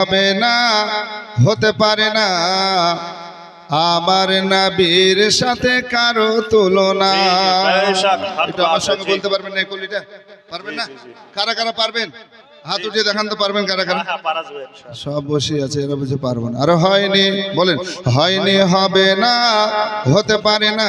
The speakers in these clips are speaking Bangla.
হবে না হতে পারে না। আমার নবীর সাথে কারও তুলনা। এটা আমার সঙ্গে বলতে পারবেন না কলিটা? পারবেন না? কারা কারা পারবেন? হাত উঠিয়ে দেখান তো পারবেন কারা কারা? হ্যাঁ, হ্যাঁ। সব বসে আছে এরা বুঝে পারব না। আরে হয়নি বলেন হয়নি হবে না হতে পারে না।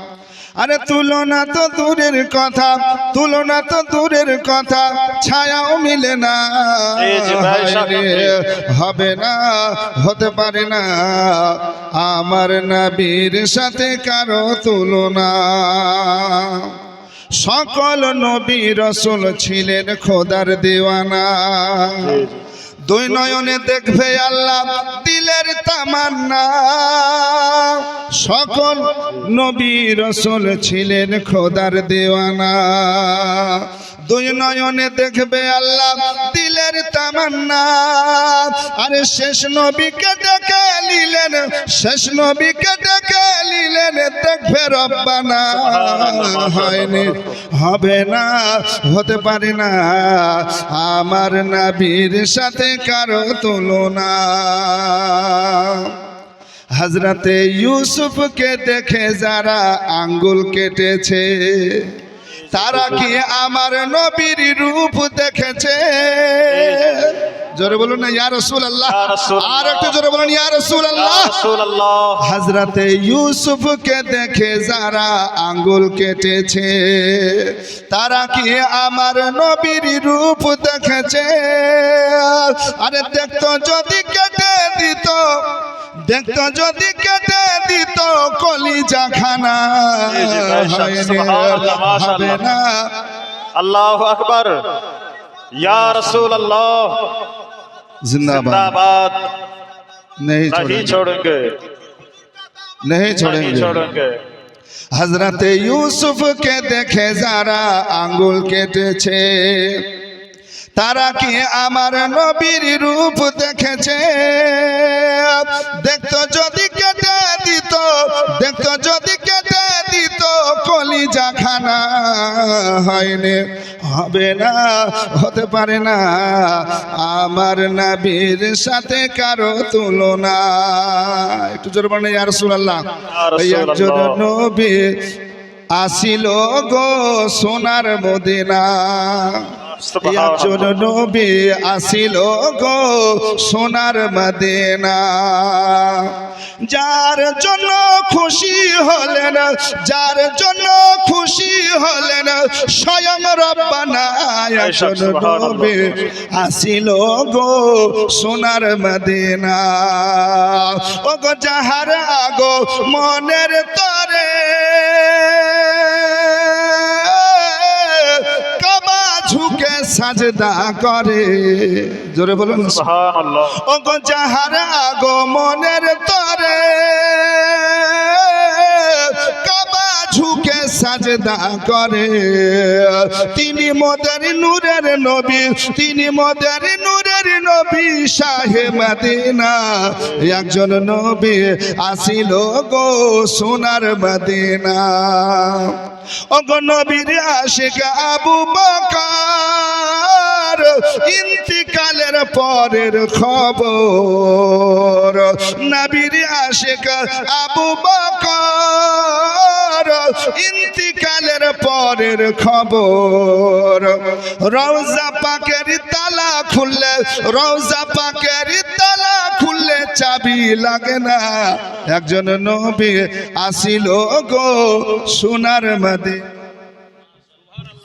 আরে তুলনা তো দূরের কথা তুলনা তো দূরের কথা ছায়াও মিলে না। হবে না হতে পারে না। আমার নবীর সাথে কারও তুলনা। সকল নবী রসুল ছিলেন খোদার দেওয়ানা। দুই নয়নে দেখবে আল্লাহ দিলের তামান্না। সকল নবী রসুল ছিলেন খোদার দেওয়ানা। দুই নয়নে দেখবে আল্লাহ দিলের তামান্না। আরে শেষ নবীকে ডেকে নিলেন শেষ নবীকে ডেকে নিলেন দেখবে রব্বানা। হয়নি হবে না, হতে পারে না। আমার নাবির সাথে কারও তুলনা। হজরতে ইউসুফকে দেখে যারা আঙ্গুল কেটেছে, তারা কি আমার নবীর রূপ দেখেছে জোরে বলুন না ইয়া রসুল আল্লাহ আর একটু জোরে বলুন ইয়া রসুল আল্লাহ হাজরাতে ইউসুফকে দেখে যারা আঙ্গুল কেটেছে তারা কি আমার নবীর রূপ দেখেছে? আরে দেখতো যদি কেটে দিত দেখতো যদি কেটে দিত কলিজা খানা। হবে না। আল্লাহ আকবর। ইয়া রসুল আল্লাহ जिंदाबाद नहीं नहीं छोड़ेंगे छोड़ेंगे नहीं नहीं छोड़ेंगे छोड़ेंगे হজরত ইউসুফকে দেখে যারা আঙ্গুল কেটেছে তারা কি আমার নবীর রূপ দেখেছে দেখতো যদি কেটে দিত দেখতো যদি কেটে দিত কলিজা খানা হয়নি হবে না হতে পারে না। আমার নবীর সাথে কারও তুলনা। একটু জোর মানে ইয়ার সুলাল্লাহ একজন নবী আসিল গো সোনার মদিনা। একজন নবী আসিল গো সোনার মদিনা। যার জন্য খুশি হলেন যার জন্য খুশি হলেন স্বয়ং রব্বানা একজন নবী আসিল গো সোনার মদিনা। ও গো যাহার আগো মনের তরে সাজদা করে। জোরে বলুন। সুবহানাল্লাহ। ও গো যাহার আগো মনের তরে ঝুঁকে সাজদা করে। তিনি মোদের নূরের নবী তিনি মোদের নূরের নবী শাহে মদিনা। একজন নবী আসিল গো সোনার মদিনা। ও গো নবীর আশিক আবু বকর ইন্তিকালের পরের খবর। নবীর আশিক আবু বকর, ইন্তিকালের পরের খবর। রওজা পাকের তালা খুললে, রওজা পাকের তালা খুললে চাবি লাগে না। একজন নবী আসিল গো সোনার মদে।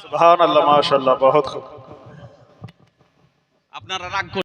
সুবহানাল্লাহ, মাশাআল্লাহ, বহুত খুব। আপনারা রাগ